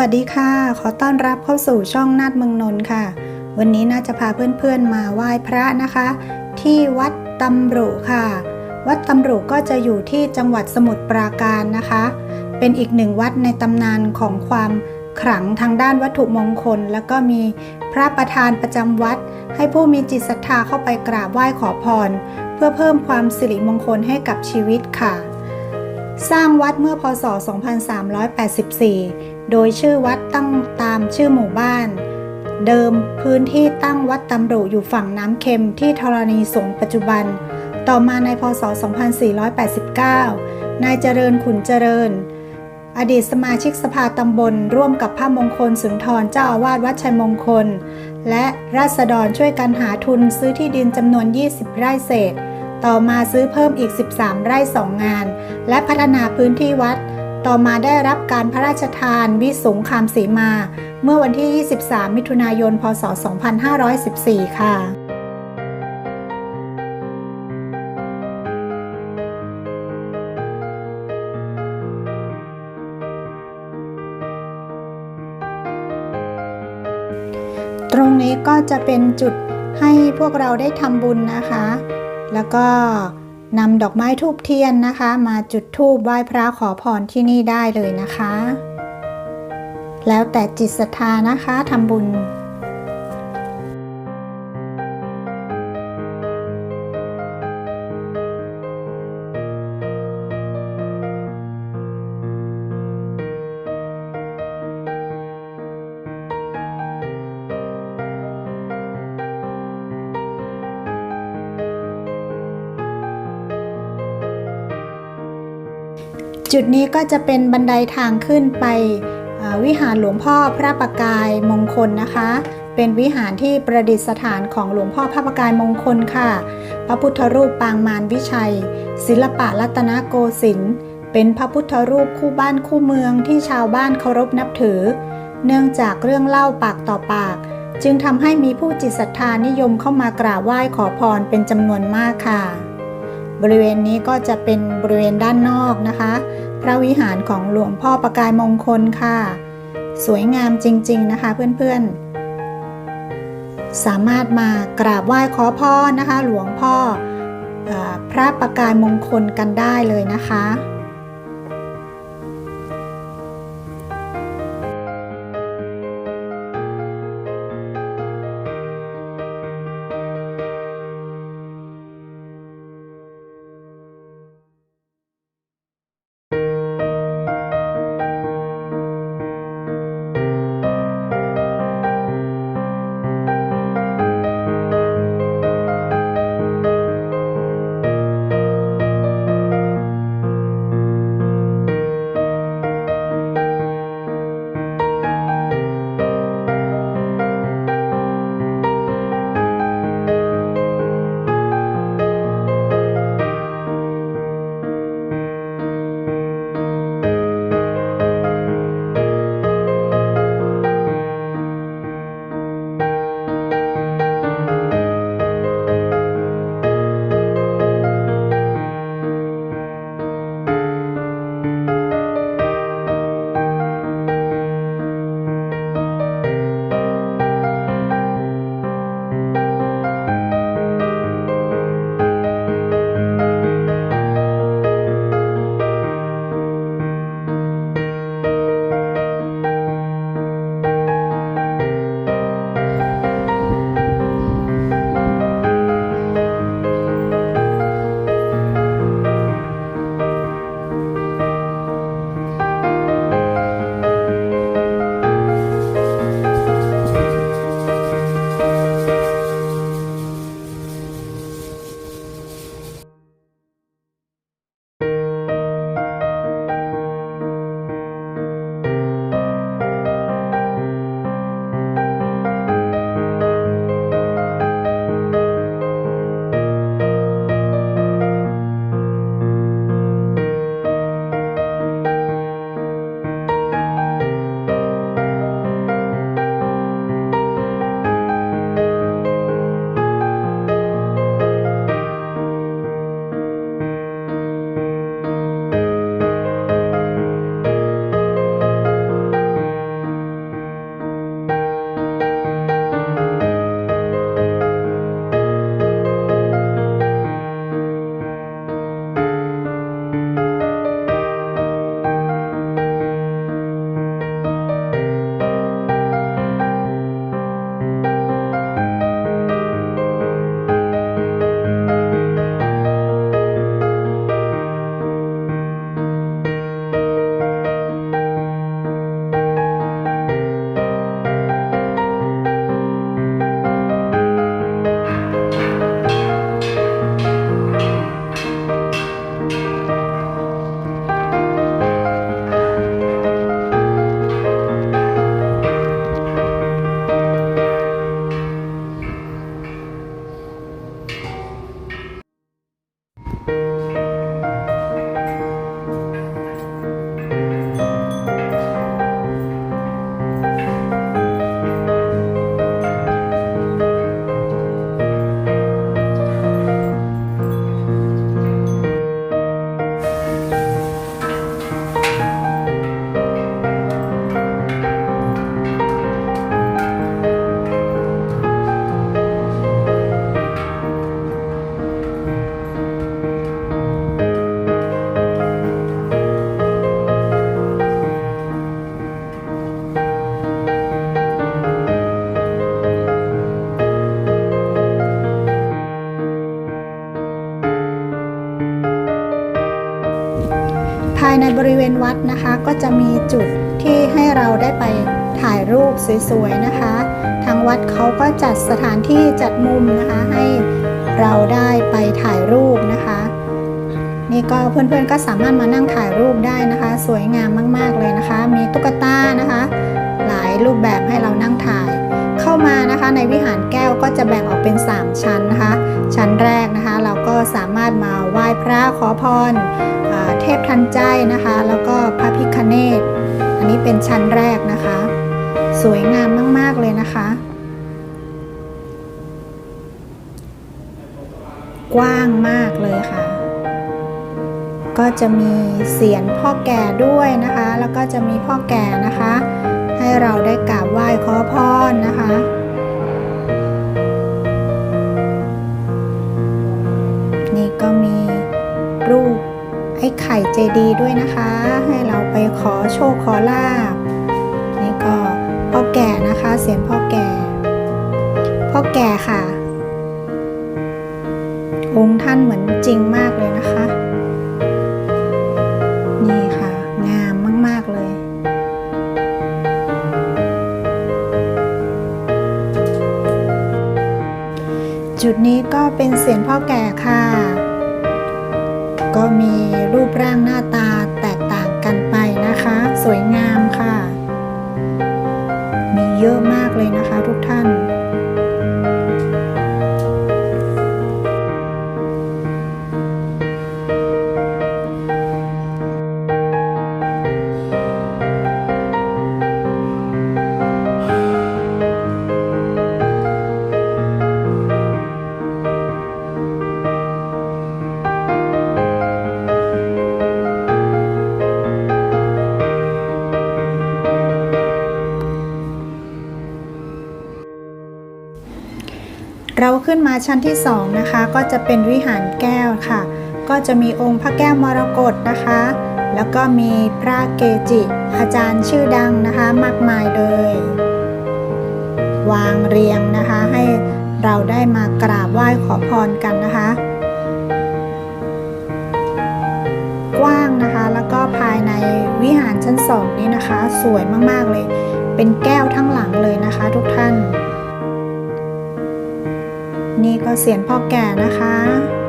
วัสดีค่ะ ขอต้อนรับเข้าสู่ช่องนาดเมืองนนท์ค่ะ วันนี้น่าจะพาเพื่อนๆมาไหว้พระนะคะ ที่วัดตำรุค่ะ วัดตำรุก็จะอยู่ที่จังหวัดสมุทรปราการนะคะ เป็นอีกหนึ่งวัดในตำนานของความขลังทางด้านวัตถุมงคล แล้วก็มีพระประธานประจำวัด ให้ผู้มีจิตศรัทธาเข้าไปกราบไหว้ขอพร เพื่อเพิ่มความสิริมงคลให้กับชีวิตค่ะ สร้างวัดเมื่อพศ 2384 โดยชื่อวัดตั้งตามชื่อหมู่บ้าน เดิมพื้นที่ตั้งวัดตำรุอยู่ฝั่งน้ำเค็มที่ธรณีสงปัจจุบัน ต่อมาในพศ 2489 นายเจริญขุนเจริญ อดีตสมาชิกสภาตำบล ร่วมกับพระมงคลสุนทรเจ้าอาวาสวัดชัยมงคล และราษฎรช่วยกันหาทุนซื้อที่ดินจำนวน 20 ไร่เศษ ต่อมาซื้อเพิ่มอีก 13 ไร่สองงาน และพัฒนาพื้นที่วัด ต่อมาได้รับการพระราชทานวิสุงคามสีมา เมื่อวันที่ 23 มิถุนายน พศ 2514 ค่ะตรงนี้ก็จะเป็นจุดให้พวกเราได้ทำบุญนะคะ แล้วก็ นำดอกไม้ทูบเทียนนะคะ มาจุดทูบไหว้พระขอพรที่นี่ได้เลยนะคะ แล้วแต่จิตศรัทธานะคะทำบุญ จุดนี้ก็จะเป็นบันไดทางขึ้นไปวิหารหลวงพ่อพระประกายมงคลนะคะ เป็นวิหารที่ประดิษฐานของหลวงพ่อพระประกายมงคลค่ะ พระพุทธรูปปางมารวิชัย ศิลปะรัตนโกสินทร์เป็นพระพุทธรูปคู่บ้านคู่เมืองที่ชาวบ้านเคารพนับถือ เนื่องจากเรื่องเล่าปากต่อปาก จึงทำให้มีผู้จิตศรัทธานิยมเข้ามากราบไหว้ขอพรเป็นจำนวนมากค่ะ บริเวณนี้ก็จะเป็นบริเวณด้านนอกนะคะ พระวิหารของหลวงพ่อประกายมงคลค่ะ สวยงามจริง ๆนะคะเพื่อนๆ สามารถมากราบไหว้ขอพรนะคะ หลวงพ่อเออพระประกายมงคลกันได้เลยนะคะ ณวัดนะคะ ก็จะมีจุดที่ให้เราได้ไปถ่ายรูปสวยๆนะคะ ทางวัดเขาก็จัดสถานที่จัดมุมนะคะ ให้เราได้ไปถ่ายรูปนะคะ นี่ก็เพื่อนๆก็สามารถมานั่งถ่ายรูปได้นะคะ สวยงามมากๆเลยนะคะ มีตุ๊กตานะคะ หลายรูปแบบให้เรานั่ง มานะคะในวิหารแก้วก็จะแบ่งออกเป็น 3 ชั้นนะคะ ชั้นแรกนะคะเราก็สามารถมาไหว้พระขอพรเทพทันใจนะคะ แล้วก็พระพิคเนตอันนี้เป็นชั้นแรกนะคะ สวยงามมาก ๆ เลยนะคะ กว้างมากเลยค่ะ ก็จะมีเสียนพ่อแก่ด้วยนะคะ แล้วก็จะมีพ่อแก่นะคะ ให้เราได้กราบ ไหว้ขอพรนะคะนี่ก็มีรูปไอ้ไข่เจดีย์ด้วยนะคะ ให้เราไปขอโชคขอลาบนี่ก็พ่อแก่นะคะเสียนพ่อแก่ พ่อแก่ค่ะ องค์ท่านเหมือนจริงมากเลย ก็เป็นเสียงพ่อแก่ค่ะ ก็มีรูปร่างหน้าตาแตกต่างกันไปนะคะ สวยงามค่ะ มีเยอะมาก ชั้นที่สองนะคะก็จะเป็นวิหารแก้วค่ะ ก็จะมีองค์พระแก้วมรกตนะคะ แล้วก็มีพระเกจิอาจารย์ชื่อดังนะคะมากมายเลย วางเรียงนะคะให้เราได้มากราบไหว้ขอพรกันนะคะ กว้างนะคะแล้วก็ภายในวิหารชั้นสองนี้นะคะ สวยมากๆเลย เป็นแก้วทั้งหลังเลยนะคะ เสียนพ่อแก่นะคะ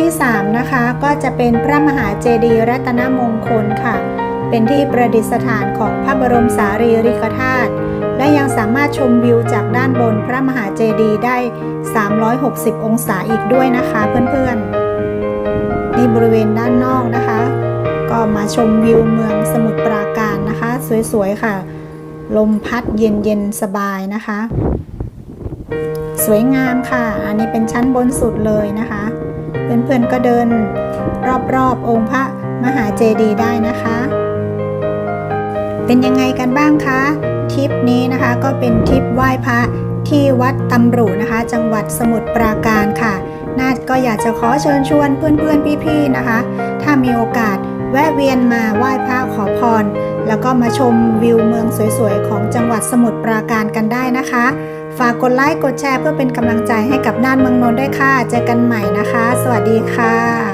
ที่3นะคะก็จะเป็นพระมหาเจดีย์รัตนมงคลค่ะ เป็นที่ประดิษฐานของพระบรมสารีริกธาตุและยังสามารถชมวิวจากด้านบนพระมหาเจดีย์ได้ 360 องศาอีกด้วยนะคะเพื่อนๆนี่บริเวณด้านนอกนะคะ ก็มาชมวิวเมืองสมุทรปราการนะคะ สวยๆค่ะ ลมพัดเย็นๆสบายนะคะ สวยงามค่ะ อันนี้เป็นชั้นบนสุดเลยนะคะ พื่อนๆก็เดินรอบๆองค์พระมหาเจดีย์ได้นะคะ เป็นยังไงกันบ้างคะทริปนี้นะคะก็เป็นทริปไหว้พระที่วัดตำรุนะคะ จังหวัดสมุทรปราการค่ะน่าก็อยากจะขอเชิญชวนเพื่อนๆพี่ๆนะคะ ถ้ามีโอกาสแวะเวียนมาไหว้พระขอพร แล้วก็มาชมวิวเมืองสวยๆ ของจังหวัดสมุทรปราการกันได้นะคะ ฝากกดไลค์กดแชร์เพื่อเป็นกำลังใจให้กับน่านเมืองนนท์ด้วยค่ะ เจอกันใหม่นะคะ สวัสดีค่ะ